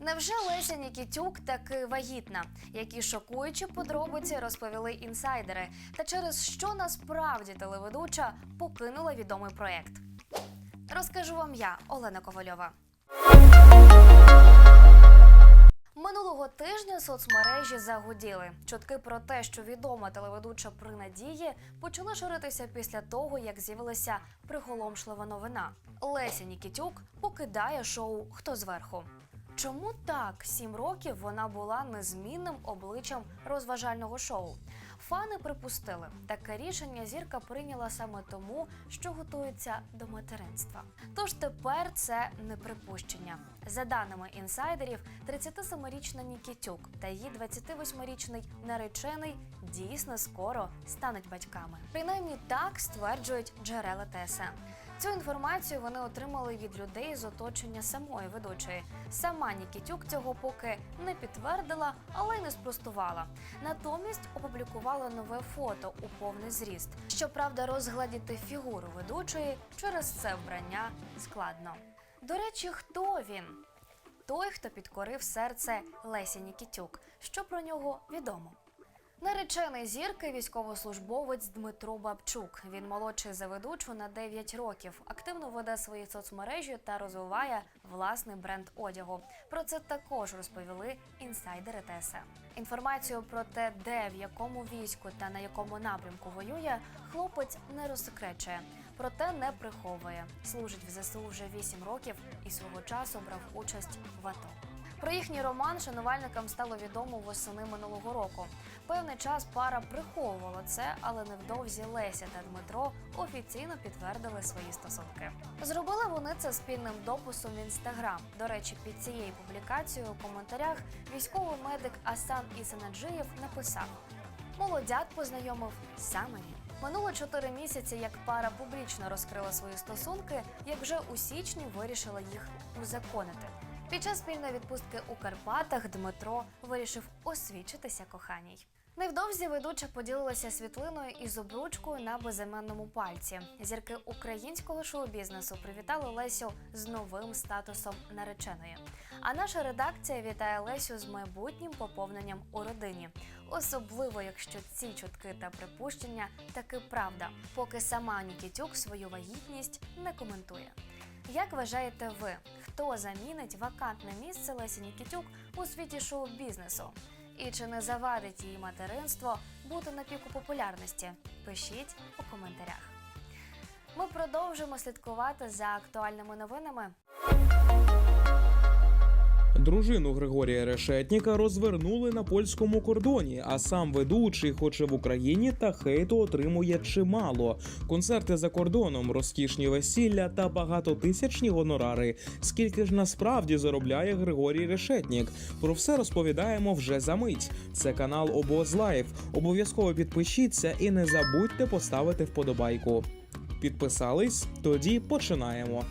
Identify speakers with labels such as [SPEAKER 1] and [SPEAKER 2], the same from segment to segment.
[SPEAKER 1] Невже Леся Нікітюк таки вагітна? Які шокуючі подробиці розповіли інсайдери? Та через що насправді телеведуча покинула відомий проект? Розкажу вам я, Олена Ковальова. Минулого тижня соцмережі загуділи. Чутки про те, що відома телеведуча при надії почали ширитися після того, як з'явилася приголомшлива новина. Леся Нікітюк покидає шоу Хто зверху. Чому так сім років вона була незмінним обличчям розважального шоу? Фани припустили, таке рішення зірка прийняла саме тому, що готується до материнства. Тож тепер це не припущення. За даними інсайдерів, 37-річна Нікітюк та її 28-річний наречений дійсно скоро стануть батьками. Принаймні так стверджують джерела ТСН. Цю інформацію вони отримали від людей з оточення самої ведучої. Сама Нікітюк цього поки не підтвердила, але й не спростувала. Натомість опублікувала нове фото у повний зріст. Щоправда, розгладіти фігуру ведучої через це вбрання складно. До речі, хто він? Той, хто підкорив серце Лесі Нікітюк. Що про нього відомо? Наречений зірки військовослужбовець Дмитро Бабчук. Він молодший за ведучу на 9 років. Активно веде свої соцмережі та розвиває власний бренд одягу. Про це також розповіли інсайдери ТСН. Інформацію про те, де в якому війську та на якому напрямку воює, хлопець не розсекречує. Проте не приховує. Служить в ЗСУ вже 8 років і свого часу брав участь в АТО. Про їхній роман шанувальникам стало відомо восени минулого року. Певний час пара приховувала це, але невдовзі Леся та Дмитро офіційно підтвердили свої стосунки. Зробили вони це спільним дописом в інстаграм. До речі, під цією публікацією у коментарях військовий медик Асан Ісанаджиєв написав: Молодят познайомив саме. Минуло чотири місяці, як пара публічно розкрила свої стосунки, як вже у січні вирішила їх узаконити. Під час спільної відпустки у Карпатах Дмитро вирішив освічитися коханій. Невдовзі ведуча поділилася світлиною із обручкою на безіменному пальці. Зірки українського шоу-бізнесу привітали Лесю з новим статусом нареченої. А наша редакція вітає Лесю з майбутнім поповненням у родині, особливо якщо ці чутки та припущення таки правда, поки сама Нікітюк свою вагітність не коментує. Як вважаєте ви, хто замінить вакантне місце Лесі Нікітюк у світі шоу-бізнесу? І чи не завадить її материнство бути на піку популярності? Пишіть у коментарях. Ми продовжимо слідкувати за актуальними новинами.
[SPEAKER 2] Дружину Григорія Решетніка розвернули на польському кордоні, а сам ведучий, хоче в Україні, та хейту отримує чимало. Концерти за кордоном, розкішні весілля та багатотисячні гонорари. Скільки ж насправді заробляє Григорій Решетнік? Про все розповідаємо вже за мить. Це канал Обоз Лайф. Обов'язково підпишіться і не забудьте поставити вподобайку. Підписались? Тоді починаємо.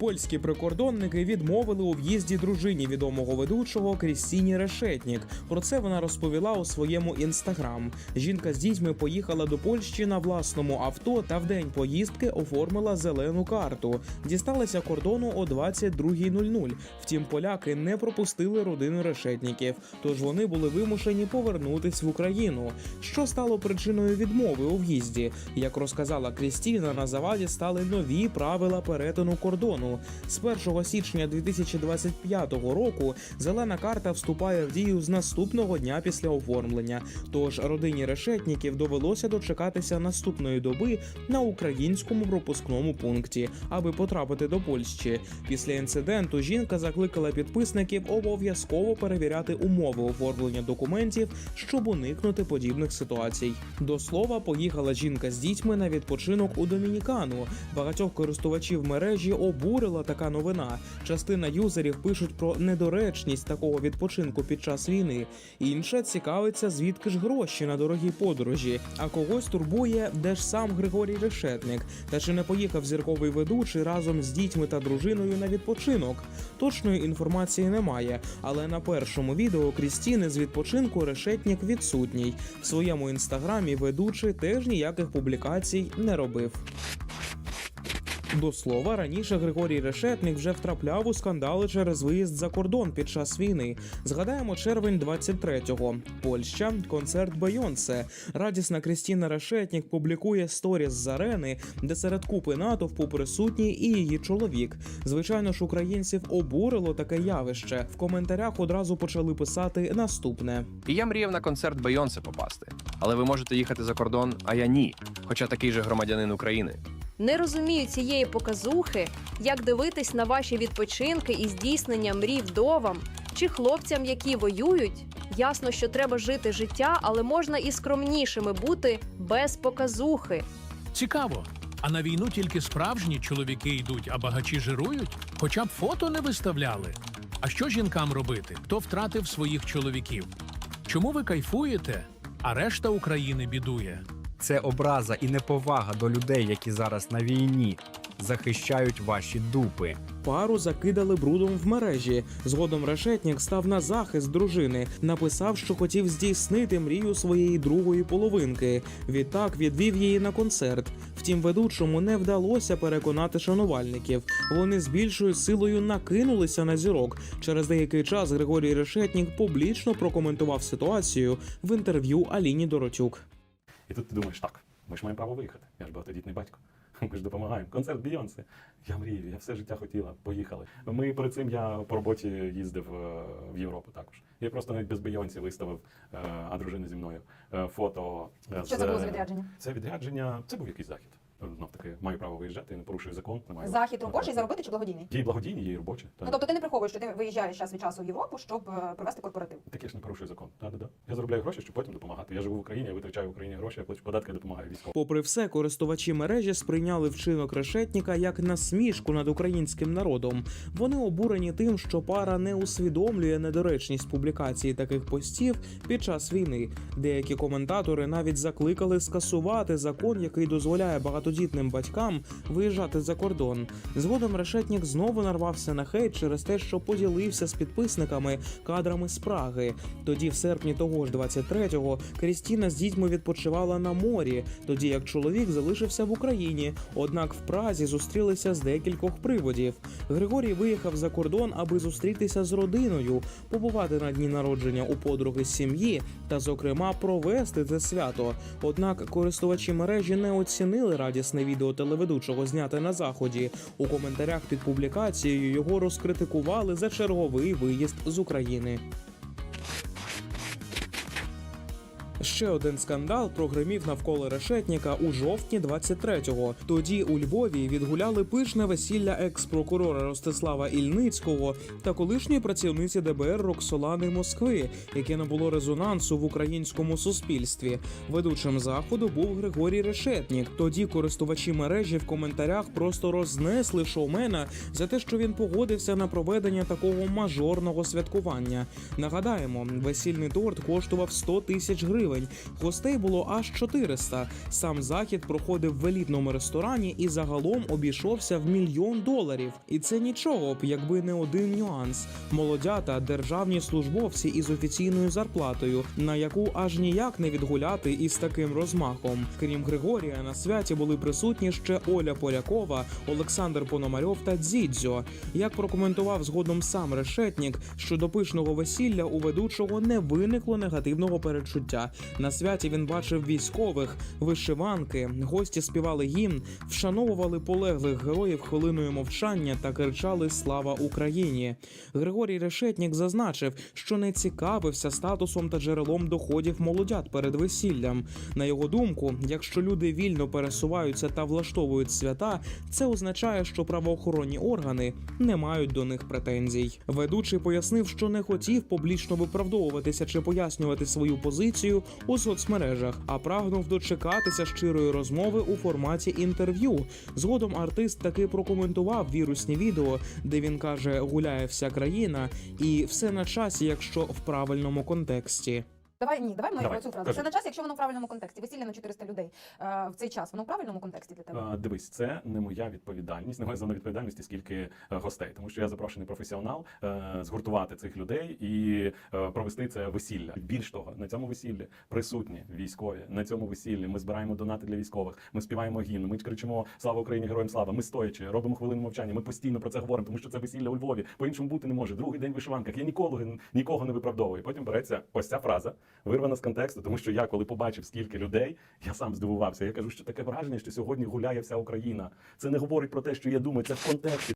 [SPEAKER 2] Польські прикордонники відмовили у в'їзді дружині відомого ведучого Крістіні Решетнік. Про це вона розповіла у своєму інстаграм. Жінка з дітьми поїхала до Польщі на власному авто та в день поїздки оформила зелену карту. Дісталася кордону о 22.00. Втім, поляки не пропустили родину решетніків, тож вони були вимушені повернутись в Україну. Що стало причиною відмови у в'їзді? Як розказала Крістіна, на заваді стали нові правила перетину кордону. З 1 січня 2025 року зелена карта вступає в дію з наступного дня після оформлення. Тож родині решетніків довелося дочекатися наступної доби на українському пропускному пункті, аби потрапити до Польщі. Після інциденту жінка закликала підписників обов'язково перевіряти умови оформлення документів, щоб уникнути подібних ситуацій. До слова, поїхала жінка з дітьми на відпочинок у Домінікану. Багатьох користувачів мережі обурила така новина. Частина юзерів пишуть про недоречність такого відпочинку під час війни. Інша цікавиться, звідки ж гроші на дорогі подорожі. А когось турбує, де ж сам Григорій Решетник, та чи не поїхав зірковий ведучий разом з дітьми та дружиною на відпочинок. Точної інформації немає, але на першому відео Крістіни з відпочинку Решетнік відсутній. В своєму інстаграмі ведучий теж ніяких публікацій не робив. До слова, раніше Григорій Решетник вже втрапляв у скандали через виїзд за кордон під час війни. Згадаємо червень 23-го. Польща, концерт Бейонсе. Радісна Крістіна Решетник публікує сторіс з арени, де серед купи натовпу присутній і її чоловік. Звичайно ж, українців обурило таке явище. В коментарях одразу почали писати наступне.
[SPEAKER 3] Я мріяв на концерт Бейонсе попасти. Але ви можете їхати за кордон, а я ні. Хоча такий же громадянин України.
[SPEAKER 4] Не розумію цієї показухи, як дивитись на ваші відпочинки і здійснення мрій вдовам чи хлопцям, які воюють. Ясно, що треба жити життя, але можна і скромнішими бути без показухи.
[SPEAKER 5] Цікаво. А на війну тільки справжні чоловіки йдуть, а багачі жирують? Хоча б фото не виставляли. А що жінкам робити? Хто втратив своїх чоловіків? Чому ви кайфуєте, а решта України бідує?
[SPEAKER 6] Це образа і неповага до людей, які зараз на війні захищають ваші дупи.
[SPEAKER 2] Пару закидали брудом в мережі. Згодом решетник став на захист дружини, написав, що хотів здійснити мрію своєї другої половинки. Відтак відвів її на концерт. Втім, ведучому не вдалося переконати шанувальників. Вони з більшою силою накинулися на зірок. Через деякий час Григорій Решетнік публічно прокоментував ситуацію в інтерв'ю Аліні Доротюк.
[SPEAKER 7] І тут ти думаєш, так, ми ж маємо право виїхати. Я ж багатодітний батько. Ми ж допомагаємо. Концерт Бійонсе. Я мрію, я все життя хотіла. Поїхали. Ми перед цим я по роботі їздив е, в Європу також. Я просто навіть без Бійонсі виставив, е, а дружина зі мною е, фото.
[SPEAKER 8] Що
[SPEAKER 7] з-
[SPEAKER 8] це було за відрядження?
[SPEAKER 7] Це відрядження. Це був якийсь захід. Знов таки, маю право виїжджати, не порушую закон. Не маю
[SPEAKER 8] Захід робочий заробити чи благодійний?
[SPEAKER 7] Є і благодійні, є і робочі.
[SPEAKER 8] Ну тобто ти не приховуєш, що ти виїжджаєш час від часу в Європу, щоб е, провести корпоратив.
[SPEAKER 7] Таке ж не порушую закон. Да, да, да. Я заробляю гроші, щоб потім допомагати. Я живу в Україні, я витрачаю в Україні гроші, я плачу податки, я допомагаю військовим.
[SPEAKER 2] Попри все, користувачі мережі сприйняли вчинок решетника як насмішку над українським народом. Вони обурені тим, що пара не усвідомлює недоречність публікації таких постів під час війни. Деякі коментатори навіть закликали скасувати закон, який дозволяє багатодітним батькам виїжджати за кордон. Згодом решетник знову нарвався на хейт через те, що поділився з підписниками кадрами з Праги. Тоді, в серпні того ж 23-го, Крістіна з дітьми відпочивала на морі, тоді як чоловік залишився в Україні. Однак в Празі зустрілися з декількох приводів. Григорій виїхав за кордон, аби зустрітися з родиною, побувати на дні народження у подруги сім'ї та, зокрема, провести це свято. Однак користувачі мережі не оцінили радісне відео телеведучого зняте на заході. У коментарях під публікацією його розкритикували за черговий виїзд з України. Ще один скандал прогримів навколо решетника у жовтні 23-го. Тоді у Львові відгуляли пишне весілля екс-прокурора Ростислава Ільницького та колишньої працівниці ДБР Роксолани Москви, яке набуло резонансу в українському суспільстві. Ведучим заходу був Григорій Решетнік. Тоді користувачі мережі в коментарях просто рознесли шоумена за те, що він погодився на проведення такого мажорного святкування. Нагадаємо, весільний торт коштував 100 тисяч гривень. Гостей було аж 400. Сам захід проходив в елітному ресторані і загалом обійшовся в мільйон доларів. І це нічого б, якби не один нюанс: молодята, державні службовці із офіційною зарплатою, на яку аж ніяк не відгуляти із таким розмахом. Крім Григорія, на святі були присутні ще Оля Полякова, Олександр Пономарьов та Дзідзьо. Як прокоментував згодом сам решетнік, що до пишного весілля у ведучого не виникло негативного передчуття. На святі він бачив військових, вишиванки, гості співали гімн, вшановували полеглих героїв хвилиною мовчання та кричали Слава Україні. Григорій Решетнік зазначив, що не цікавився статусом та джерелом доходів молодят перед весіллям. На його думку, якщо люди вільно пересуваються та влаштовують свята, це означає, що правоохоронні органи не мають до них претензій. Ведучий пояснив, що не хотів публічно виправдовуватися чи пояснювати свою позицію у соцмережах, а прагнув дочекатися щирої розмови у форматі інтерв'ю. Згодом артист таки прокоментував вірусні відео, де він каже: гуляє вся країна, і все на часі, якщо в правильному контексті.
[SPEAKER 8] Давай ні, давай ми
[SPEAKER 7] Давай,
[SPEAKER 8] цю фразу. Це на час, якщо воно в правильному контексті. Весілля на 400 людей е, в цей час. Воно в правильному контексті для тебе.
[SPEAKER 7] Е, Дивись, це не моя відповідальність, не моя зона відповідальності, скільки е, гостей, тому що я запрошений професіонал згуртувати цих людей і провести це весілля. Більш того, на цьому весіллі присутні військові. На цьому весіллі ми збираємо донати для військових. Ми співаємо гімн. Ми кричимо Слава Україні, героям слава. Ми стоячи, робимо хвилину мовчання. Ми постійно про це говоримо, тому що це весілля у Львові. По іншому бути не може. Другий день в вишиванках. Я ніколи нікого не виправдовую. Потім береться ось ця фраза, вирвана з контексту, тому що я, коли побачив скільки людей, я сам здивувався. Я кажу, що таке враження, що сьогодні гуляє вся Україна. Це не говорить про те, що я думаю, це в контексті.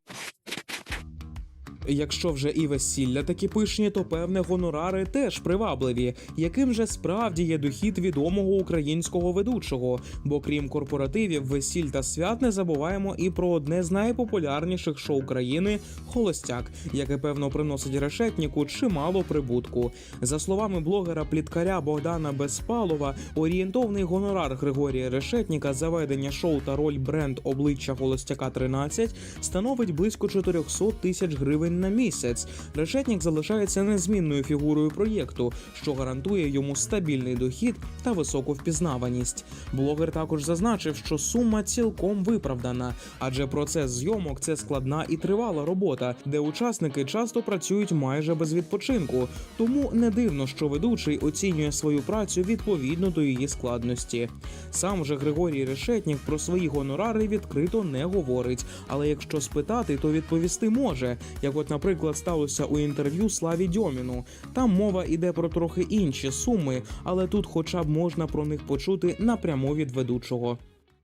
[SPEAKER 2] Якщо вже і весілля такі пишні, то певне гонорари теж привабливі. Яким же справді є дохід відомого українського ведучого? Бо крім корпоративів, весіль та свят, не забуваємо і про одне з найпопулярніших шоу країни Холостяк, яке певно приносить решетніку чимало прибутку. За словами блогера пліткаря Богдана Безпалова, орієнтовний гонорар Григорія Решетніка за ведення шоу та роль бренд обличчя Холостяка 13 становить близько 400 тисяч гривень на місяць. Решетнік залишається незмінною фігурою проєкту, що гарантує йому стабільний дохід та високу впізнаваність. Блогер також зазначив, що сума цілком виправдана, адже процес зйомок це складна і тривала робота, де учасники часто працюють майже без відпочинку. Тому не дивно, що ведучий оцінює свою працю відповідно до її складності. Сам же Григорій Решетнік про свої гонорари відкрито не говорить, але якщо спитати, то відповісти може. Як наприклад, сталося у інтерв'ю Славі Дьоміну. Там мова іде про трохи інші суми, але тут, хоча б можна про них почути напряму від ведучого.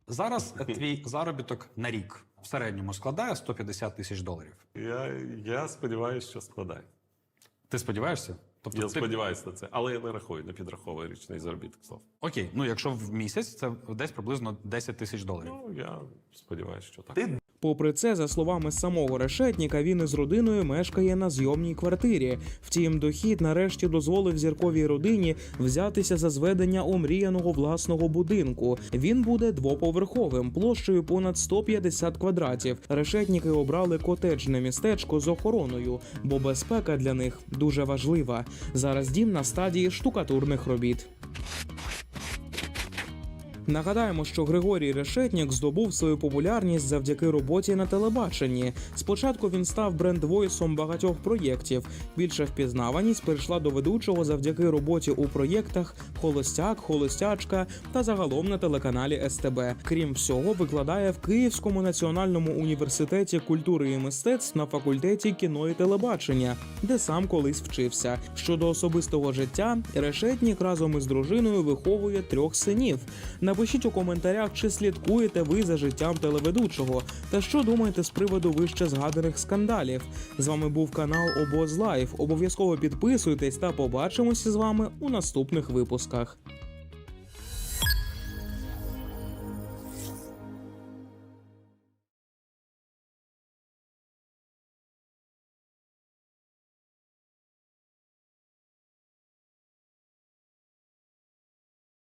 [SPEAKER 9] Зараз твій заробіток на рік в середньому складає 150 тисяч доларів.
[SPEAKER 10] Я, я сподіваюся, що складає.
[SPEAKER 9] Ти сподіваєшся? Тобто
[SPEAKER 10] Я
[SPEAKER 9] ти...
[SPEAKER 10] сподіваюся на це, але я не рахую, не підраховую річний заробіток слов.
[SPEAKER 9] Окей, ну якщо в місяць це десь приблизно 10 тисяч доларів.
[SPEAKER 10] Ну я сподіваюся, що так.
[SPEAKER 2] Попри це, за словами самого решетніка, він із родиною мешкає на зйомній квартирі. Втім, дохід нарешті дозволив зірковій родині взятися за зведення омріяного власного будинку. Він буде двоповерховим, площею понад 150 квадратів. Решетніки обрали котеджне містечко з охороною, бо безпека для них дуже важлива. Зараз дім на стадії штукатурних робіт. Нагадаємо, що Григорій Решетнік здобув свою популярність завдяки роботі на телебаченні. Спочатку він став брендвойсом багатьох проєктів. Більша впізнаваність прийшла до ведучого завдяки роботі у проєктах Холостяк, Холостячка та загалом на телеканалі СТБ. Крім всього, викладає в Київському національному університеті культури і мистецтв на факультеті кіно і телебачення, де сам колись вчився. Щодо особистого життя, Решетнік разом із дружиною виховує трьох синів. Напишіть у коментарях, чи слідкуєте ви за життям телеведучого, та що думаєте з приводу вище згаданих скандалів. З вами був канал Обоз Лайф. Обов'язково підписуйтесь та побачимося з вами у наступних випусках.